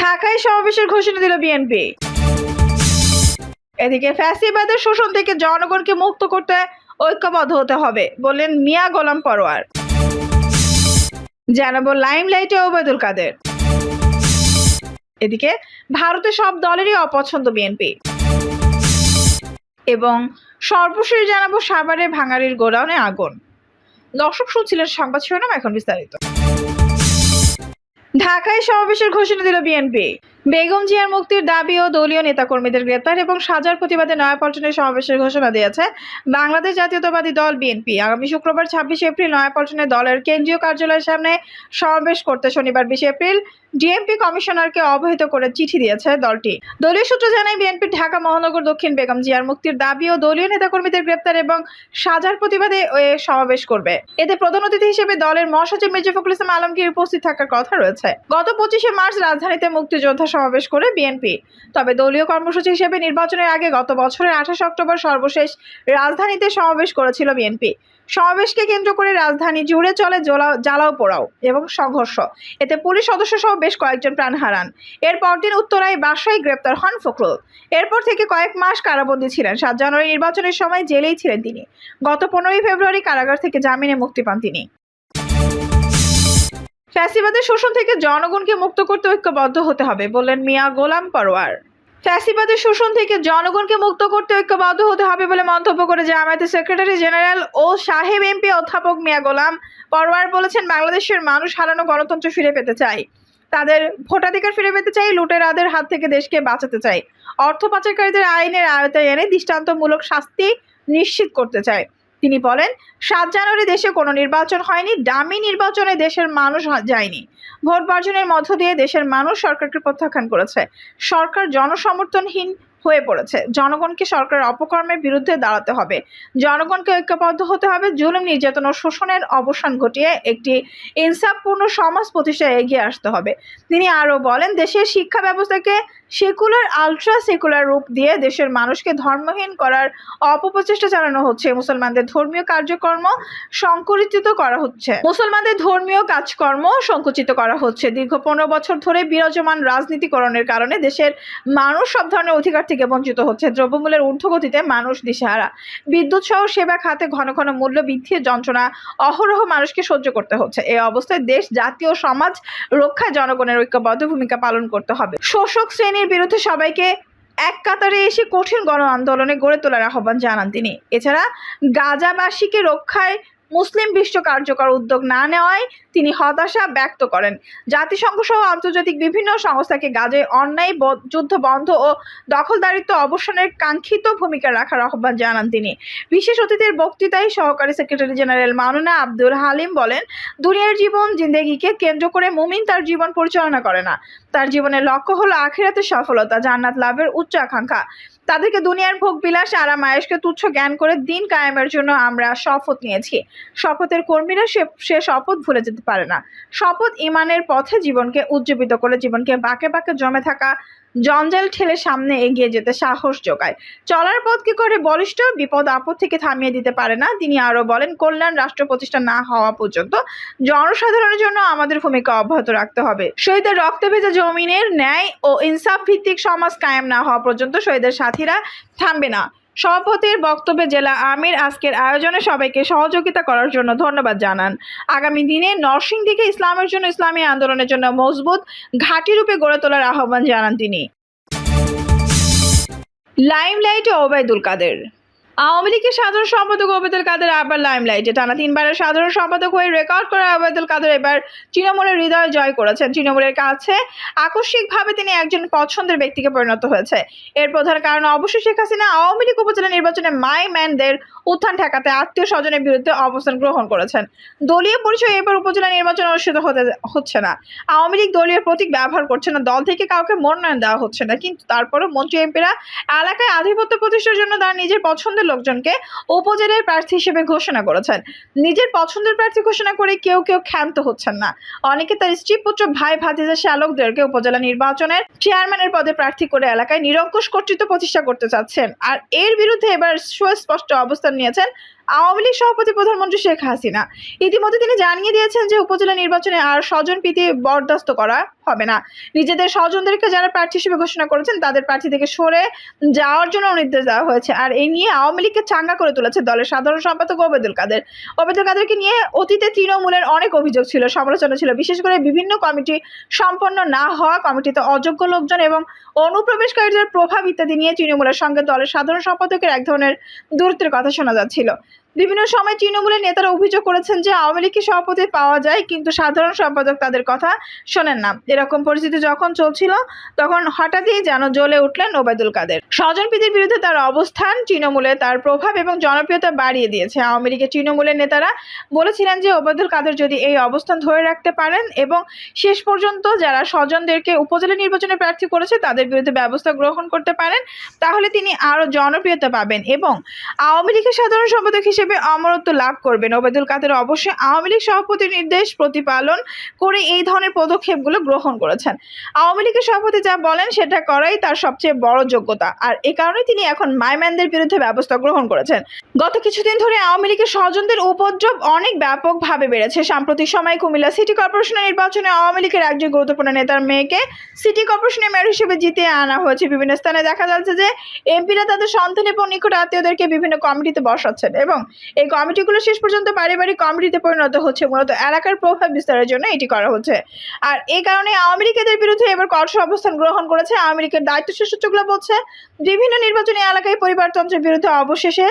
ঢাকায় সমাবেশের ঘোষণা দিল বিএনপি। এদিকে ফ্যাসিবাদের শোষণ থেকে জনগণকে মুক্ত করতে ঐক্যবদ্ধ হতে হবে বললেন মিয়া গোলাম পরোয়ার। জানাব লাইমলাইটে ওবায়দুল কাদের। এদিকে ভারতের সব দলেরই অপছন্দ বিএনপি। এবং সর্বশেষ জানাব সাভারে ভাঙাড়ির গোডাউনে আগুন। দর্শক শুনছিলেন সংবাদ শিরোনাম, এখন বিস্তারিত। ঢাকায় সমাবেশের ঘোষণা দিল বিএনপি। বেগম জিয়ার মুক্তির দাবি ও দলীয় নেতাকর্মীদের গ্রেপ্তার এবং সাজার প্রতিবাদে নয়াপল্টনের সমাবেশের ঘোষণা দিয়েছে বাংলাদেশ জাতীয়তাবাদী দল বিএনপি। আগামী শুক্রবার ছাব্বিশে এপ্রিল নয়াপল্টনে দলের কেন্দ্রীয় কার্যালয়ের সামনে সমাবেশ করতে শনিবার বিশে এপ্রিল ডিএমপি কমিশনারকে অবহিত করে চিঠি দিয়েছে দলটি। দলীয় সূত্র জানায়, বিএনপির ঢাকা মহানগর দক্ষিণ বেগম জিয়ার মুক্তির দাবি ও দলীয় নেতাকর্মীদের গ্রেপ্তার এবং সাজার প্রতিবাদে সমাবেশ করবে। এতে প্রধান অতিথি হিসেবে দলের মহাসচিব মির্জা ফখরুল ইসলাম আলমগীর উপস্থিত থাকার কথা রয়েছে। গত পঁচিশে মার্চ রাজধানীতে মুক্তিযোদ্ধা সমাবেশ করে বিএনপি। তবে দলীয় কর্মসূচি হিসেবে নির্বাচনের আগে গত বছরের আঠাশ অক্টোবর সর্বশেষ রাজধানীতে সমাবেশ করেছিল বিএনপি। সমাবেশকে কেন্দ্র করে রাজধানী জুড়ে চলে জ্বলা- জ্বালাও পোড়াও এবং সংঘর্ষ। এতে পুলিশ সদস্য সহ বেশ কয়েকজন প্রাণ হারান। এর পরদিন উত্তরায় বাসায় গ্রেপ্তার হন ফখরুল। এরপর থেকে কয়েক মাস কারাবন্দী ছিলেন। সাত জানুয়ারি নির্বাচনের সময় জেলেই ছিলেন তিনি। গত পনেরোই ফেব্রুয়ারি কারাগার থেকে জামিনে মুক্তি পান তিনি। ফ্যাসিবাদের শোষণ থেকে জনগণকে মুক্ত করতে ঐক্যবদ্ধ হতে হবে বললেন মিয়া গোলাম পরোয়ার। ফ্যাসিবাদের শোষণ থেকে জনগণকে মুক্ত করতে ঐক্যবদ্ধ হতে হবে বলে মন্তব্য করে জামায়াতের সেক্রেটারি জেনারেল ও সাহেব এমপি অধ্যাপক মিয়া গোলাম পরোয়ার বলেছেন, বাংলাদেশের মানুষ হারানো গণতন্ত্র ফিরে পেতে চায়। তাদের ভোটাধিকার ফিরে পেতে চাই, লুটেরাদের হাত থেকে দেশকে বাঁচাতে চাই। অর্থ পাচারকারীদের আইনের আয়তায় এনে দৃষ্টান্তমূলক শাস্তি নিশ্চিত করতে চায় তিনি বলেন, সাত জানুয়ারি দেশে কোনো নির্বাচন হয়নি ডামি নির্বাচনে দেশের মানুষ যায়নি। ভোট বর্জনের মধ্য দিয়ে দেশের মানুষ সরকারকে প্রত্যাখ্যান করেছে। সরকার জনসমর্থনহীন হয়ে পড়েছে। জনগণকে সরকারের অপকর্মের বিরুদ্ধে দাঁড়াতে হবে। জনগণকে ঐক্যবদ্ধ হতে হবে। জুলুম, নির্যাতন ও শোষণের অবসান ঘটিয়ে একটি ইনসাফপূর্ণ সমাজ প্রতিষ্ঠায় এগিয়ে আসতে হবে। তিনি আরও বলেন, দেশের শিক্ষা ব্যবস্থাকে সেকুলার, আলট্রা সেকুলার রূপ দিয়ে দেশের মানুষকে ধর্মহীন করার অপপ্রচেষ্টা চালানো হচ্ছে। মুসলমানদের ধর্মীয় কার্যকর্ম সংকুচিত করা হচ্ছে। মুসলমানদের ধর্মীয় কাজকর্ম সংকুচিত করা হচ্ছে। দীর্ঘ পনেরো বছর ধরে বিরাজমান রাজনীতিকরণের কারণে দেশের মানুষ সব ধরনের অধিকার থেকে বঞ্চিত হচ্ছে। দ্রব্যমূল্যের ঊর্ধ্বগতিতে মানুষ দিশেহারা। বিদ্যুৎ সহ সেবা খাতে ঘন ঘন মূল্য বৃদ্ধির যন্ত্রণা অহরহ মানুষকে সহ্য করতে হচ্ছে। এই অবস্থায় দেশ জাতীয় সমাজ রক্ষায় জনগণের ঐক্যবদ্ধ ভূমিকা পালন করতে হবে। শোষক শ্রেণির বিরুদ্ধে সবাইকে এক কাতারে এসে কঠিন গণ আন্দোলনে গড়ে তোলার আহ্বান জানান তিনি। এছাড়া গাজাবাসীকে রক্ষায় মুসলিম বিশ্ব কার্যকর উদ্যোগ না নেওয়ায় তিনি হতাশা ব্যক্ত করেন। জাতিসংঘ সহ আন্তর্জাতিক বিভিন্ন সংস্থাকে গাজায় অন্যায় যুদ্ধ বন্ধ ও দখলদারিত্ব অবসানের কাঙ্ক্ষিত ভূমিকা রাখার আহ্বান জানান তিনি। বিশেষ অতিথির বক্তৃতায় সহকারী সেক্রেটারি জেনারেল মাওলানা আব্দুল হালিম বলেন, দুনিয়ার জীবন জিন্দেগিকে কেন্দ্র করে মুমিন তার জীবন পরিচালনা করে না। তার জীবনের লক্ষ্য হলো আখিরাতের সফলতা, জান্নাত লাভের উচ্চ আকাঙ্ক্ষা। তাদেরকে দুনিয়ার ভোগ বিলাস আরাম আয়েশকে তুচ্ছ জ্ঞান করে দিন কায়েমের জন্য আমরা শপথ নিয়েছি। শপথের কর্মীরা সে সে শপথ ভুলে যেতে পারে না। শপথ ইমানের পথে জীবনকে উজ্জীবিত করে জীবনকে বাঁকে বাঁকে জমে থাকা জঞ্জাল ঠেলে সামনে এগিয়ে যেতে সাহস যোগায়। চলার পথ কি করে বলিষ্ঠ? বিপদ আপদ থেকে থামিয়ে দিতে পারে না। তিনি আরও বলেন, কল্যাণ রাষ্ট্র প্রতিষ্ঠা না হওয়া পর্যন্ত জনসাধারণের জন্য আমাদের ভূমিকা অব্যাহত রাখতে হবে। শহীদের রক্তে ভেজা জমিনের ন্যায় ও ইনসাফ ভিত্তিক সমাজ কায়েম না হওয়া পর্যন্ত শহীদের সাথীরা থামবে না। সভাপতির বক্তব্যে জেলা আমির আজকের আয়োজনে সবাইকে সহযোগিতা করার জন্য ধন্যবাদ জানান। আগামী দিনে নরসিংদীকে ইসলামের জন্য ইসলামী আন্দোলনের জন্য মজবুত ঘাঁটি রূপে গড়ে তোলার আহ্বান জানান তিনি। লাইমলাইটে ওবায়দুল কাদের আওয়ামী লীগের সাধারণ সম্পাদক ওবায়দুল কাদের আবার লাইমলাইটে টানা তিনবারের সাধারণ সম্পাদক হয়ে রেকর্ড করা ওবায়দুল কাদের এবার তৃণমূলের হৃদয় জয় করেছেন। তৃণমূলের কাছে আকস্মিকভাবে তিনি একজন পছন্দের ব্যক্তিকে পরিণত হয়েছে। এর প্রধান কারণ অবশ্যই শেখ হাসিনা আওয়ামী লীগ উপজেলা নির্বাচনে মাই ম্যানদের উত্থান ঠেকাতে আত্মীয় স্বজনের বিরুদ্ধে অবস্থান গ্রহণ করেছেন। দলীয় পরিচয় এবার উপজেলা নির্বাচন অনুষ্ঠিত হতে হচ্ছে না। আওয়ামী লীগ দলীয় প্রতীক ব্যবহার করছে না। দল থেকে কাউকে মনোনয়ন দেওয়া হচ্ছে না। কিন্তু তারপরও মন্ত্রী এমপিরা এলাকায় আধিপত্য প্রতিষ্ঠার জন্য তার নিজের পছন্দের লোকজনকে উপজেলার প্রার্থী হিসেবে ঘোষণা করেছেন। নিজের পছন্দের প্রার্থী ঘোষণা করে কেউ কেউ ক্ষান্ত হচ্ছেন না। অনেকে তার স্ত্রী, পুত্র, ভাই, ভাতিজা, শ্যালকদেরকে উপজেলা নির্বাচনের চেয়ারম্যানের পদে প্রার্থী করে এলাকায় নিরঙ্কুশ কর্তৃত্ব প্রতিষ্ঠা করতে চাচ্ছেন। আর এর বিরুদ্ধে এবার সুস্পষ্ট অবস্থান নিয়েছেন আওয়ামী লীগ সভাপতি প্রধানমন্ত্রী শেখ হাসিনা। ইতিমধ্যে তিনি জানিয়ে দিয়েছেন যে উপজেলা নির্বাচনে আর স্বজন প্রীতি বরদাস্ত করা হবে না। নিজেদের স্বজনদেরকে যারা প্রার্থী হিসেবে ঘোষণা করেছেন, তাদের প্রার্থী থেকে সরে যাওয়ার জন্য নির্দেশ দেওয়া হয়েছে। আর এই নিয়ে আওয়ামী লীগকে চাঙ্গা করে তুলেছে দলের সাধারণ সম্পাদক ওবেদুল কাদের। ওবেদুল কাদেরকে নিয়ে অতীতে তৃণমূলের অনেক অভিযোগ ছিল, সমালোচনা ছিল। বিশেষ করে বিভিন্ন কমিটি সম্পন্ন না হওয়া কমিটিতে অযোগ্য লোকজন এবং অনুপ্রবেশকারীদের প্রভাব ইত্যাদি নিয়ে তৃণমূলের সঙ্গে দলের সাধারণ সম্পাদকের এক ধরনের দূরত্বের কথা শোনা যাচ্ছিল। বিভিন্ন সময় তৃণমূলের নেতারা অভিযোগ করেছেন যে আওয়ামী লীগকে সভাপতি পাওয়া যায়, কিন্তু সাধারণ সম্পাদক তাদের কথা শোনেন না। এরকম পরিস্থিতি যখন চলছিল, তখন হঠাৎই যেন জ্বলে উঠলেন ওবায়দুল কাদের। স্বজন প্রীতির বিরুদ্ধে তার অবস্থান তৃণমূলে তার প্রভাব এবং জনপ্রিয়তা বাড়িয়ে দিয়েছে। আওয়ামী লীগের তৃণমূলের নেতারা বলেছিলেন যে ওবায়দুল কাদের যদি এই অবস্থান ধরে রাখতে পারেন এবং শেষ পর্যন্ত যারা স্বজনদেরকে উপজেলা নির্বাচনে প্রার্থী করেছে, তাদের বিরুদ্ধে ব্যবস্থা গ্রহণ করতে পারেন, তাহলে তিনি আরও জনপ্রিয়তা পাবেন এবং আওয়ামী লীগের সাধারণ সম্পাদক হিসেবে অমরত্ব লাভ করবেন ওবায়দুল কাদের অবশ্যই আওয়ামী লীগ সভাপতির নির্দেশ প্রতিপালন করে এই ধরনের পদক্ষেপগুলো গ্রহণ করেছেন। আওয়ামী লীগের সভাপতি যা বলেন, সেটা করাই তার সবচেয়ে বড় যোগ্যতা। আর এ কারণে তিনি এখন মাইম্যানদের বিরুদ্ধে ব্যবস্থা গ্রহণ করেছেন। গত কিছুদিন ধরে আওয়ামী লীগের স্বজনদের উপদ্রব অনেক ব্যাপকভাবে বেড়েছে। সাম্প্রতিক সময়ে কুমিল্লা সিটি কর্পোরেশনের নির্বাচনে আওয়ামী লীগের একজন গুরুত্বপূর্ণ নেতার মেয়েকে সিটি কর্পোরেশনের মেয়র হিসেবে জিতে আনা হয়েছে। বিভিন্ন স্থানে দেখা যাচ্ছে যে এমপিরা তাদের সন্তান এবং নিকট আত্মীয়দেরকে বিভিন্ন কমিটিতে বসাচ্ছেন এবং এই কমিটিগুলো শেষ পর্যন্ত পারিবারিক কমিটিতে পরিণত হচ্ছে, মূলত এলাকার প্রভাব বিস্তারের জন্য এটি করা হচ্ছে। আর এই কারণে আওয়ামী লীগের বিরুদ্ধে এবার কঠোর অবস্থান গ্রহণ করেছে। আওয়ামী লীগের দায়িত্বশীল সূত্রগুলো বলছে, বিভিন্ন নির্বাচনী এলাকায় পরিবারতন্ত্রের বিরুদ্ধে অবশেষে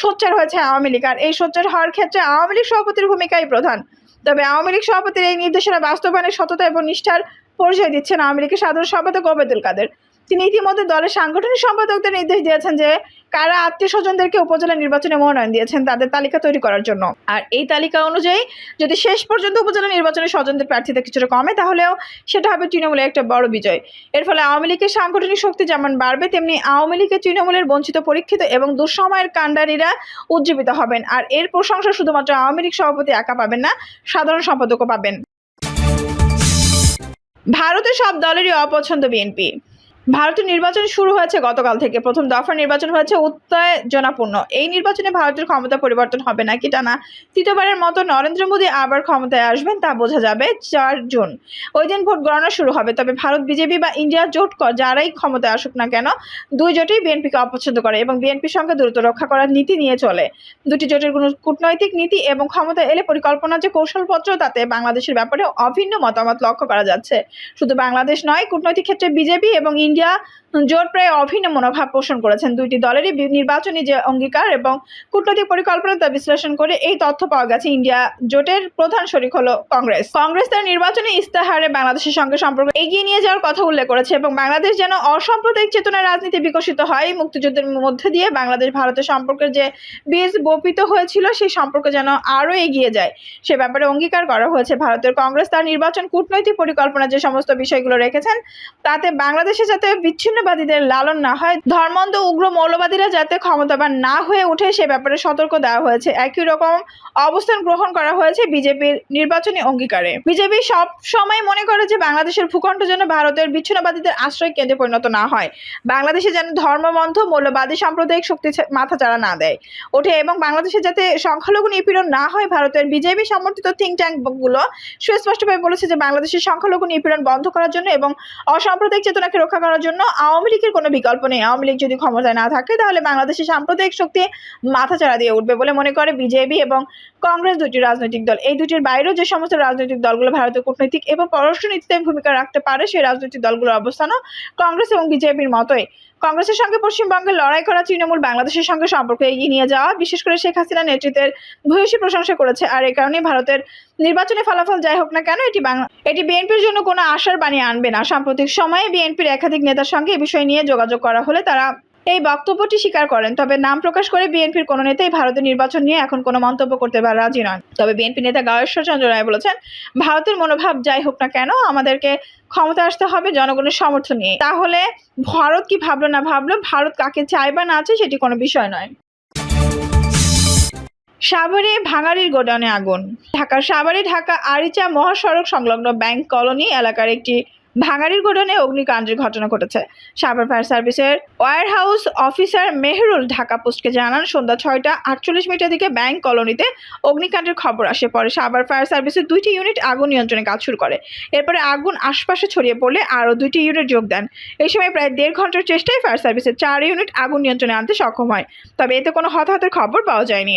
সোচ্চার হয়েছে আওয়ামী লীগ। আর এই সোচ্চার হওয়ার ক্ষেত্রে আওয়ামী লীগ সভাপতির ভূমিকাই প্রধান। তবে আওয়ামী লীগ সভাপতির এই নির্দেশনা বাস্তবায়নের সততা এবং নিষ্ঠার পরিচয় দিচ্ছেন আওয়ামী লীগের সাধারণ সম্পাদক ওবেদুল কাদের। তিনি ইতিমধ্যে দলের সাংগঠনিক সম্পাদকদের নির্দেশ দিয়েছেন যে, কারা আত্মীয় স্বজনদেরকে উপজেলা নির্বাচনে মনোনয়ন দিয়েছেন তাদের তালিকা তৈরি করার জন্য। আর এই তালিকা অনুযায়ী, যদি শেষ পর্যন্ত উপজেলা নির্বাচনে স্বজনদের প্রার্থীতে কিছুটা কমে, তাহলেও সেটা হবে তৃণমূলের একটা বড় বিজয়। এর ফলে আওয়ামী লীগের সাংগঠনিক শক্তি যেমন বাড়বে, তেমনি আওয়ামী লীগের তৃণমূলের বঞ্চিত, পরীক্ষিত এবং দুঃসময়ের কাণ্ডারীরা উজ্জীবিত হবেন। আর এর প্রশংসা শুধুমাত্র আওয়ামী লীগ সভাপতি একা পাবেন না, সাধারণ সম্পাদকও পাবেন। ভারতের সব দলেরই অপছন্দ বিএনপি। ভারতের নির্বাচন শুরু হয়েছে গতকাল থেকে। প্রথম দফা নির্বাচন হয়েছে উত্তেজনাপূর্ণ। এই নির্বাচনে ভারতের ক্ষমতা পরিবর্তন হবে নাকি টানা তৃতীয়বারের মতো নরেন্দ্র মোদী আবার ক্ষমতায় আসবেন তা বোঝা যাবে চার জুন। ওই দিন ভোট গণনা শুরু হবে, তবে ভারত, বিজেপি বা ইন্ডিয়া জোট যারাই ক্ষমতায় আসুক না কেন, দুই জোটেই বিএনপিকে অপছন্দ করে এবং বিএনপির সঙ্গে দ্রুত রক্ষা করার নীতি নিয়ে চলে। দুটি জোটের কোনো কূটনৈতিক নীতি এবং ক্ষমতা এলে পরিকল্পনা যে কৌশলপত্র, তাতে বাংলাদেশের ব্যাপারে অভিন্ন মতামত লক্ষ্য করা যাচ্ছে। শুধু বাংলাদেশ নয়, কূটনৈতিক ক্ষেত্রে বিজেপি এবং জোট প্রায় অভিন্ন মনোভাব পোষণ করেছেন। দুইটি দলেরই নির্বাচনী যে অঙ্গীকার এবং কূটনৈতিক পরিকল্পনা তা বিশ্লেষণ করে এই তথ্য পাওয়া গেছে। ইন্ডিয়া জোটের প্রধান শরিক হলো কংগ্রেস। কংগ্রেস তার নির্বাচনী ইস্তাহারে বাংলাদেশের সঙ্গে সম্পর্ক এগিয়ে নিয়ে যাওয়ার কথা উল্লেখ করেছে এবং বাংলাদেশ যেন অসাম্প্রদায়িক চেতনার রাজনীতি বিকশিত হয়, মুক্তিযুদ্ধের মধ্যে দিয়ে বাংলাদেশ ভারতের সম্পর্কের যে বীজ বপিত হয়েছিল সেই সম্পর্ক যেন আরও এগিয়ে যায়। সে ব্যাপারে অঙ্গীকার করা হয়েছে। ভারতের কংগ্রেস তার নির্বাচন কূটনৈতিক পরিকল্পনা যে সমস্ত বিষয়গুলো রেখেছেন, তাতে বাংলাদেশে যাতে বিচ্ছিন্নবাদীদের লালন না হয়, ধর্মান্ধ উগ্র মৌলবাদীরা যাতে ক্ষমতাবান না হয়ে ওঠে সে ব্যাপারে সতর্ক দেওয়া হয়েছে। একই রকম অবস্থান গ্রহণ করা হয়েছে বিজেপির নির্বাচনী অঙ্গীকারে। বিজেপি সব সময় মনে করে যে বাংলাদেশের ভূখণ্ড যেন ভারতের বিচ্ছিন্নবাদীদের আশ্রয় কেন্দ্রে পরিণত না হয়। বাংলাদেশে যেন ধর্মবন্ধ মৌলবাদী সাম্প্রদায়িক শক্তি মাথা চাড়া না দেয়। ওঠে এবং বাংলাদেশে যাতে সংখ্যালঘু নিপীড়ন না হয়, ভারতের বিজেপি সমর্থিত থিঙ্ক ট্যাঙ্কগুলো সুস্পষ্টভাবে বলেছে যে বাংলাদেশের সংখ্যালঘু নিপীড়ন বন্ধ করার জন্য এবং অসাম্প্রদায়িক চেতনাকে রক্ষা করার জন্য আওয়ামী লীগের কোনো বিকল্প নেই। আওয়ামী লীগ যদি ক্ষমতায় না থাকে, তাহলে বাংলাদেশের সাম্প্রদায়িক শক্তি মাথাচাড়া দিয়ে উঠবে বলে মনে করে বিজেপি এবং কংগ্রেস দুটি রাজনৈতিক দল। এই দুটির বাইরেও যে সমস্ত রাজনৈতিক দলগুলো ভারতের কূটনৈতিক এবং পররাষ্ট্রনীতিতে ভূমিকা রাখতে পারে, সেই রাজনৈতিক দলগুলোর অবস্থানও কংগ্রেস এবং বিজেপির মতোই। কংগ্রেসের সঙ্গে পশ্চিমবঙ্গে লড়াই করা তৃণমূল বাংলাদেশের সঙ্গে সম্পর্ক এগিয়ে নিয়ে যাওয়া, বিশেষ করে শেখ হাসিনা নেতৃত্বের ভূয়সী প্রশংসা করেছে। আর এ কারণে ভারতের নির্বাচনে ফলাফল যাই হোক না কেন, এটি এটি বিএনপির জন্য কোনো আশার বাণী আনবে না। সাম্প্রতিক সময়ে বিএনপির একাধিক নেতার সঙ্গে এ বিষয় নিয়ে যোগাযোগ করা হলে তারা এই বক্তব্যটি স্বীকার করেন, তবে নাম প্রকাশ করে বিএনপির কোনো নেতাই ভারতের নির্বাচন নিয়ে এখন কোনো মন্তব্য করতে রাজি নন। তবে বিএনপি নেতা গায়েশ্বর চন্দ্র রায় বলেছেন, ভারতের মনোভাব যাই হোক না কেন, আমাদেরকে ক্ষমতা আসতে হবে জনগণের সমর্থন নিয়ে। তাহলে ভারত কি ভাবলো না ভাবলো, ভারত কাকে চায় বা না চায় সেটি কোনো বিষয় নয়। সাভারে ভাঙাড়ির গোডাউনে আগুন। ঢাকার সাভারে ঢাকা আরিচা মহাসড়ক সংলগ্ন ব্যাংক কলোনি এলাকার একটি ভাঙাড়ির গোডাউনে অগ্নিকাণ্ডের ঘটনা ঘটেছে। সাভার ফায়ার সার্ভিসের warehouse officer Mehrul Dhaka পোস্টকে জানান, সন্ধ্যা ছয়টা আটচল্লিশ মিনিটের দিকে ব্যাংক কলোনিতে অগ্নিকাণ্ডের খবর আসে। পরে সাভার ফায়ার সার্ভিসের দুইটি ইউনিট আগুন নিয়ন্ত্রণে কাজ শুরু করে। এরপরে আগুন আশপাশে ছড়িয়ে পড়লে আরও দুইটি ইউনিট যোগ দেন। এই সময় প্রায় দেড় ঘণ্টার চেষ্টায় ফায়ার সার্ভিসের চার ইউনিট আগুন নিয়ন্ত্রণে আনতে সক্ষম হয়। তবে এতে কোনো হতাহতের খবর পাওয়া যায়নি।